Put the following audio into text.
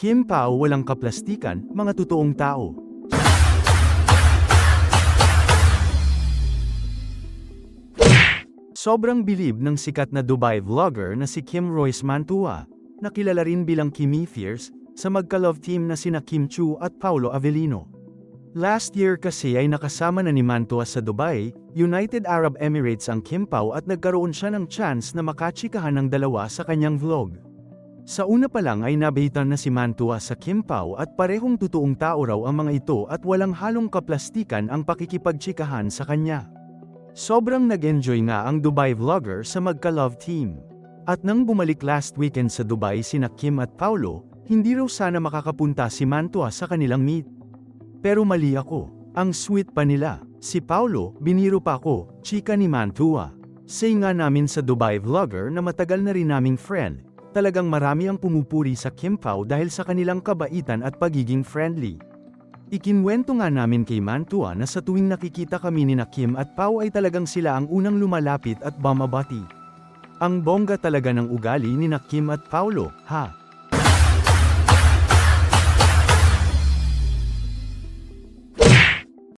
Kim Pao walang kaplastikan, mga totoong tao. Sobrang bilib ng sikat na Dubai vlogger na si Kim Royce Mantua, na kilala rin bilang Kimi Fierce, sa magka-love team na sina Kim Chu at Paulo Avellino. Last year kasi ay nakasama na ni Mantua sa Dubai, United Arab Emirates ang Kim Pao at nagkaroon siya ng chance na makachikahan ng dalawa sa kanyang vlog. Sa una pa lang ay nabitan na si Mantua sa Kim Pao at parehong totoong tao raw ang mga ito at walang halong kaplastikan ang pakikipagtsikahan sa kanya. Sobrang nag-enjoy nga ang Dubai vlogger sa magka-love team. At nang bumalik last weekend sa Dubai sina Kim at Paulo, hindi raw sana makakapunta si Mantua sa kanilang meet. Pero mali ako. Ang sweet pa nila. Si Paulo, biniro pa ako, chika ni Mantua. Say nga namin sa Dubai vlogger na matagal na rin naming friend. Talagang marami ang pumupuri sa Kim Pao dahil sa kanilang kabaitan at pagiging friendly. Ikinwento nga namin kay Mantua na sa tuwing nakikita kami ni na Kim at Pao ay talagang sila ang unang lumalapit at bumabati. Ang bongga talaga ng ugali ni na Kim at Paulo, ha?